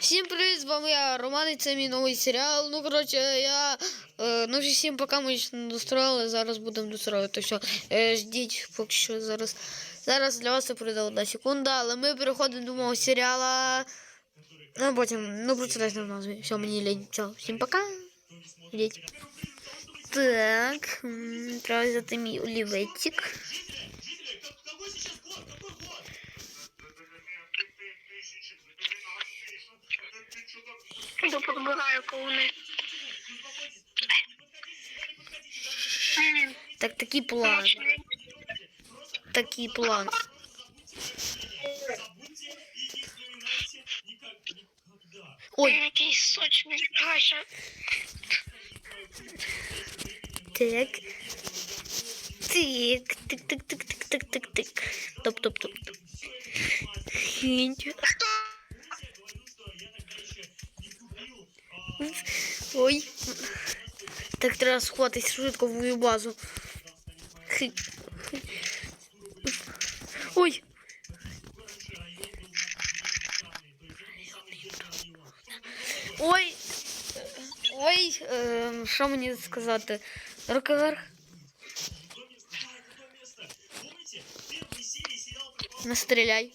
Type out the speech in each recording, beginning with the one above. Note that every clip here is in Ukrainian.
Всім привіт, з вами я, Роман, і це мій новий серіал. Ну, коротше, я. Е, ну, всім поки ми ще не достроїли, зараз будемо достроювати все. Е, ждіть, поки що зараз. Зараз для вас це пройде одна секунда, але ми переходимо до мого серіала. А потім, ну, прочитайте в назві. Все, мені лень. Все, всім пока. Ждіть. Так, треба взяти мій олівецик. Іду подбираю кавуни. Так, такий план. Такий план. Ой, Який сочний. Ще. Так. Тик, тик, тик, тик, тик, тик, тик, топ, топ, топ. Хінь. Треба сховатись швидко в мою базу. Хи. Хи. Ой. Ой. Ой, ем, що мені сказати? Руки вверх. Не стріляй.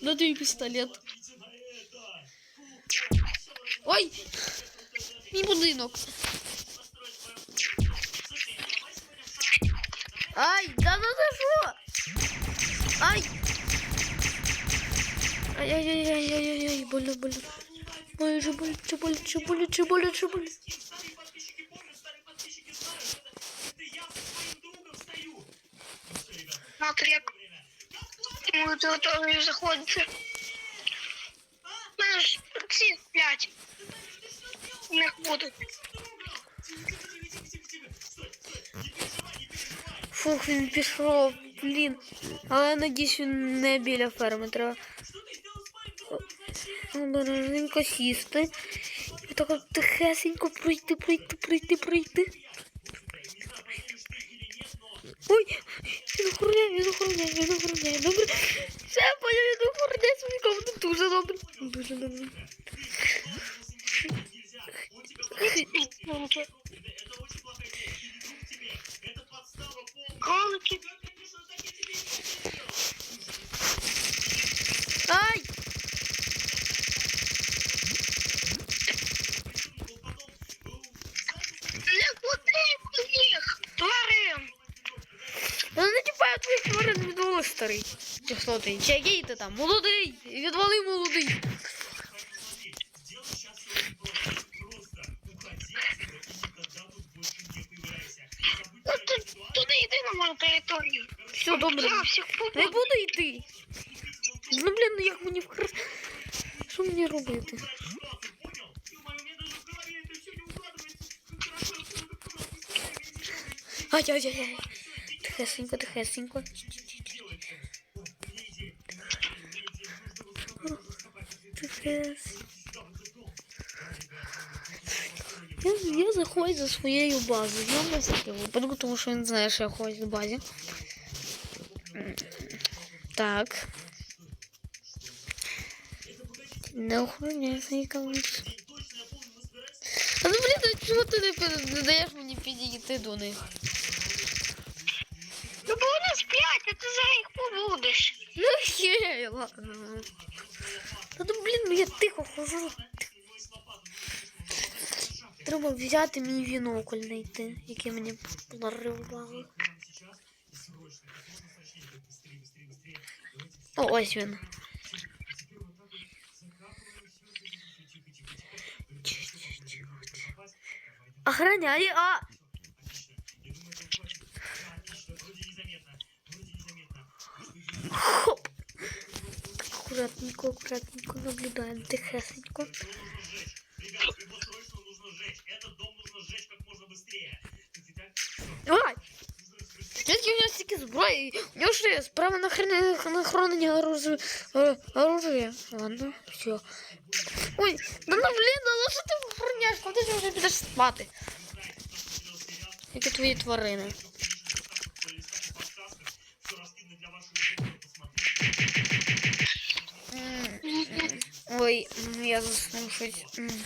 Ну ты пістолет. Ой! Мій будинок. Ай, да ну за що? Ай! Ай-яй-яй-яй-яй-яй, больно, больно. Ой, же боляче, боляче, боляче, боляче, боляче. Смотри, як мою територію заходити. Мене ж ці п'ять. Не будуть. Фух, він пішов, блін. Але надіюсь, він не біля ферми треба. Сісти. І так тихесенько пройти, пройти, пройти, пройти. Ой, він охороняє, він охороняє, він охороняє. Добре. Все, поняв, він охороняє свою комнату. Дуже добре. Дуже добре. Старий. Чи? Який ти там? Молодий! Відвали молодий! Ну, ти туди йди на мою територію. Все добре. Я всіх Не побуду. буду йти. Ну блін, ну як мені вкрас. Що мені робити? Ай-яй-яй. Тихесенько, тихесенько. Тихесенько. Я, я заходжу за своєю базою. Я без випадку, тому що він знає, що я ходжу в базі. Так. Не охороняй свої. А ну блін, чого ти не, не даєш мені підійти до них? Ну, бо вони сплять, а ти зараз їх побудеш. Ну хей, ладно. Та ну блін, ну я тихо хожу. Треба взяти мій вінокль знайти, який мені подарували. О, ось він. Охраняй, а! Хоп! Аккуратненько, аккуратненько наблюдаем, тихесенько. Ай! Звідки у нього стільки зброї? У нього ж справа на хрен- на хранення е, оружия. Ладно, все. Ой, да ну блін, ну що ти охороняєш? Куди ти вже підеш спати? як і твої тварини. Ой, м, я заснув щось. М.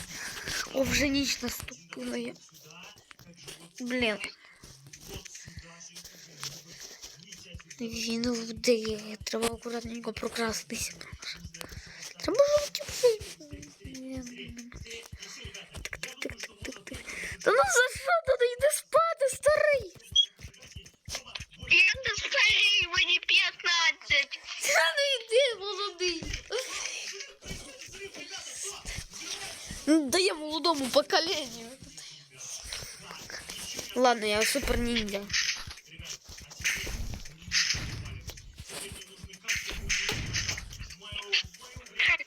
О, вже ніч наступила. я- Блін. Він вдає. Треба акуратненько прокрастися. Треба жовті. Так, так, так, так, так, так. Та ну за що туди йди спати, старий? Я не старий, мені 15. Молодому поколенню. Ладно, я супер ніндзя.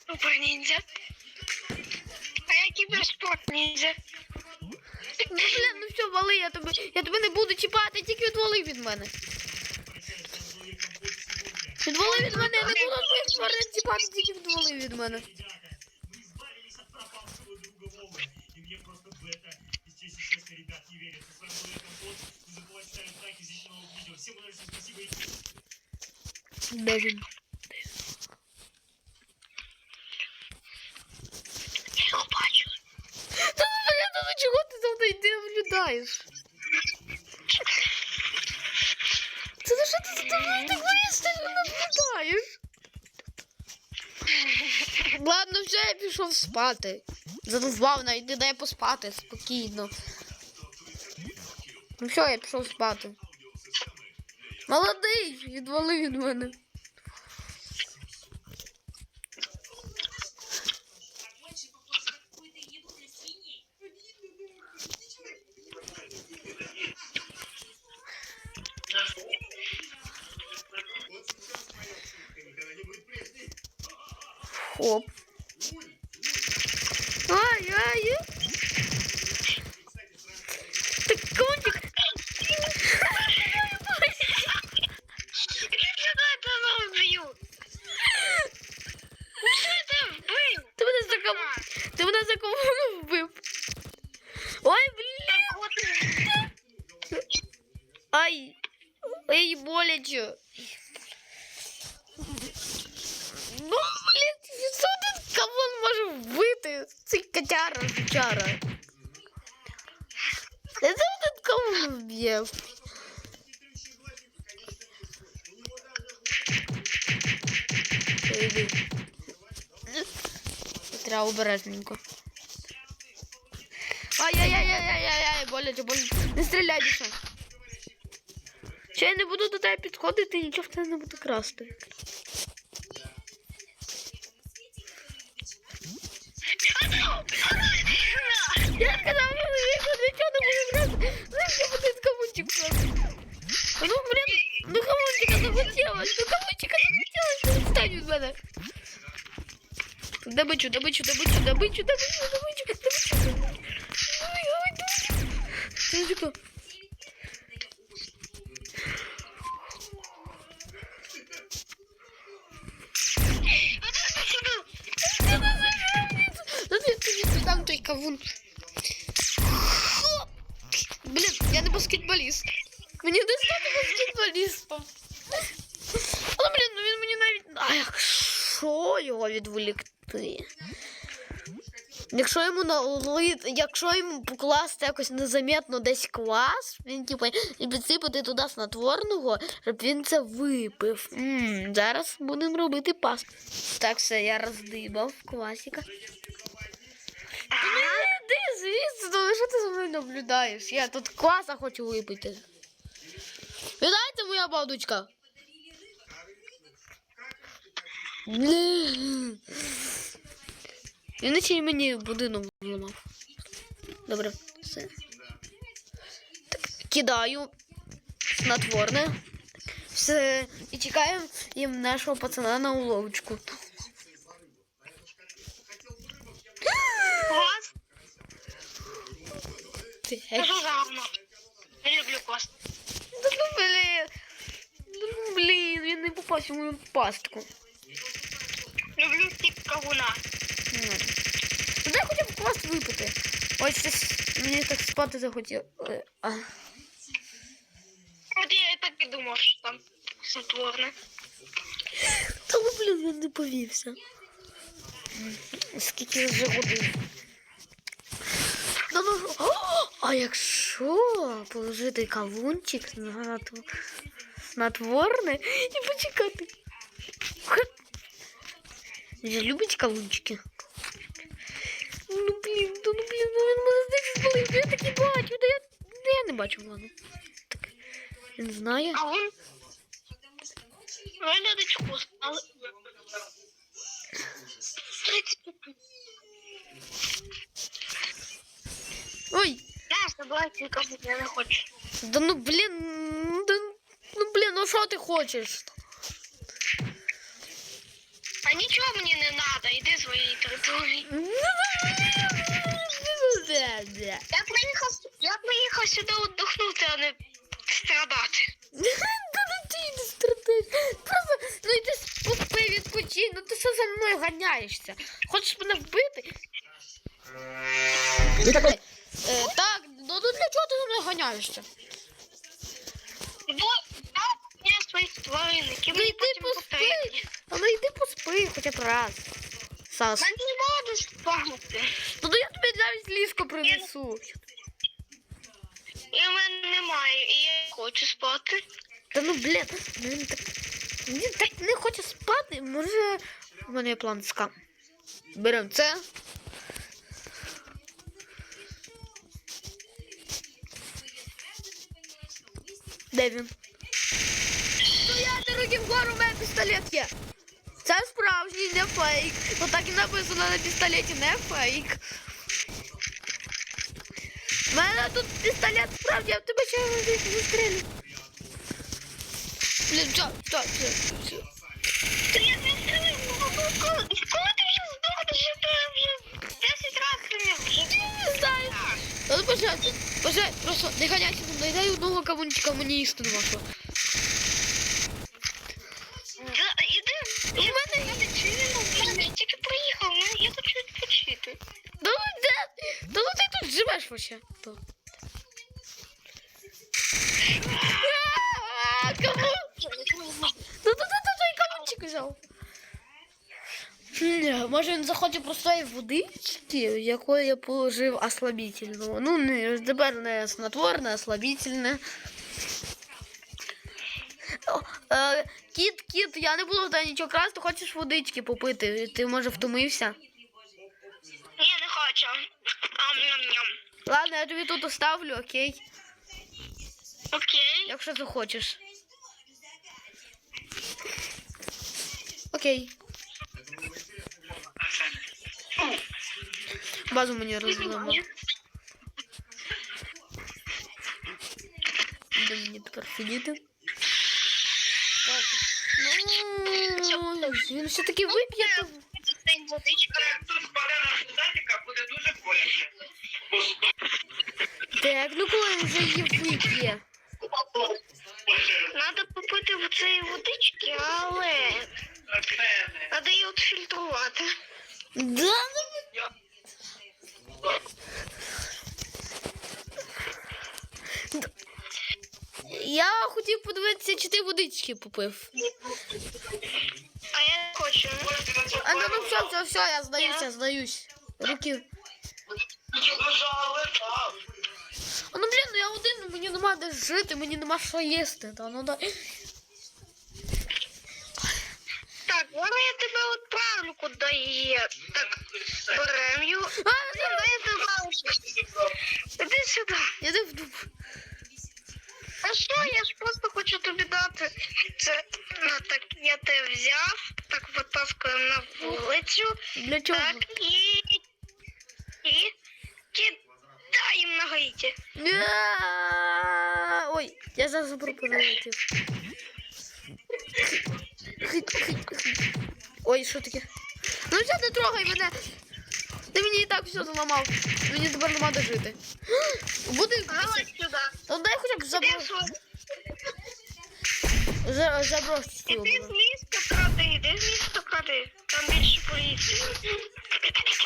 Супер ніндзя. А я кіберспорт ніндзя. Ну, блін, ну все, вали, я тебе, я тебе не буду чіпати, тільки відвали від мене. Відвали від мене, я не буду чіпати, тільки відвали від мене. Де він? Я його бачу. Та ну, блін, ну чого ти там йди наблюдаєш? Це за що ти за тобою так наблюдаєш? Ладно, все, я пішов спати. Задовбав, навіть дай поспати спокійно. Ну все, я пішов спати. Молодий, відвали від мене. Хоп. Ай. Ай, боляче. Ну, блін, що ти кого може вбити? Цей котяра, жучара. Це тут кого вб'є? Іди. Треба обережненько. Ай-яй-яй-яй-яй-яй, боляче, боляче. Не стріляй більше. Чи я не буду до тебе підходити, нічого в тебе не буду красти. Я сказав, що нічого не буду красти. Знаєш, я буду кавунчик красти. Ну, блін, ну кавунчика захотілось, ну кавунчика захотілось, відстань від мене. Добичу, добичу, добичу, добичу, добичу, добичу, добичу. Ой, ой, добичу. Баскетболістом. Ну, блін, ну він мені навіть. А якщо його відволікти? Якщо йому налити, якщо йому покласти якось незаметно десь клас, він типу і підсипати туди снотворного, щоб він це випив. м зараз будемо робити пас. Так, все, я роздибав класіка. Ну, Іди звідси, що ти за мною наблюдаєш? Я тут класа хочу випити. Віддайте моя бабдочка. Блін. Іначе мені будинок зламав. Добре, все. Так, кидаю снотворне. Все. І чекаємо їм нашого пацана на уловочку. В мою пастку. Люблю тип кавуна. Не надо. Ну, дай хоча б квас випити. Ось с- мені так спати захотіло. Е, А. Вроді я так і думав, що там снотворне. Та ну, блін, він не повівся. Скільки вже годин. Ну, ну, а якщо положити кавунчик на тв- снотворне і почекати. Він же любить кавунчики. Ну блін, ну, ну блін, ну він мене здесь спалив. Я таки бачу, да я, да я не бачу, ладно. Так, він знає. А він виглядить вкусно, але... 30 Ой, Я забираю ці каву, я не хочу. Да ну блін, ну, да, ну блін, ну що ти хочеш? А нічого мені не треба, йди своєї території. Я приїхав, я приїхав сюди віддохнути, а не страдати. Та ну ти не страдаєш. Просто ну йди поспи, відпочинь, ну ти що за мною ганяєшся? Хочеш мене вбити? Е, так, ну, ну для чого ти за мною ганяєшся? Своїх тварин, які Ну мені потім поспи. потрібні. А ну йди поспи хоча б раз. Сас. Мені не можеш спати. Ну то я тобі навіть ліжко принесу. І в мене немає, і я хочу спати. Та ну блін, він так, він так не хоче спати. Може, у мене є план ска. Беремо це. Де він? Руки вгору, у мене пістолет є. Це справжній, не фейк. Отак і написано на пістолеті, не фейк. У мене тут пістолет справді, я в тебе ще не стрілю. Блін, все, все, все, все. Та я не знаю, коли, коли ти вже здохнеш, я тебе вже 10 разів не вже. Знаю. Ну почати. Почати, просто не ганяйся за мною, дай одного кавунчика мені істину вашу. Да, іди. У мене я відчинено, я тільки приїхав, ну я хочу відпочити. Да ну де? Та ну ти тут вообще. То. Кавун! Ну то ти той кавунчик взяв. Може він захоче простої водички, якої я положив ослабительного. Ну, не тепер не снотворне, ослабительне. Е, кіт, кіт, я не буду в тебе нічого красти, хочеш водички попити. Ти може втомився? Ні, не хочу. Ам-ням-ням. Ладно, я тобі тут оставлю, окей. Окей. Якщо захочеш. Окей. Базу мені розламав. Де мені тепер сидіти? Так. Ну, він все таки вип'є. то- День водичка. Так, ну коли вже її вип'є. Надо попити в цієї водички, але треба її відфільтрувати. Да, Я хотів подивитися, чи ти водички попив. А я не хочу. А ну ну все, все, все, я здаюся, здаюсь. Руки. Я один, мені нема де жити, мені нема що їсти. Та ну да. Так, вона я тебе відправлю, куди її. Так, берем її. А, Дай я тебе Іди сюди. Іди в дуб. А що, я ж просто хочу тобі дати. Це, ну, так, я тебе взяв, так витаскую на вулицю. Для чого? Так, і... І... Кидай їм на гаїті. Ой, я зараз запропоную. Ой, що таке? Ну все, не трогай мене. Ти мені і так все зламав. Мені тепер нема де жити. Буде. Залазь сюди. Та дай хоча б заброс. За- Заброс цю. Іди в кради, іди в місто кради. Там більше поліції.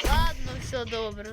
Ладно, все добре.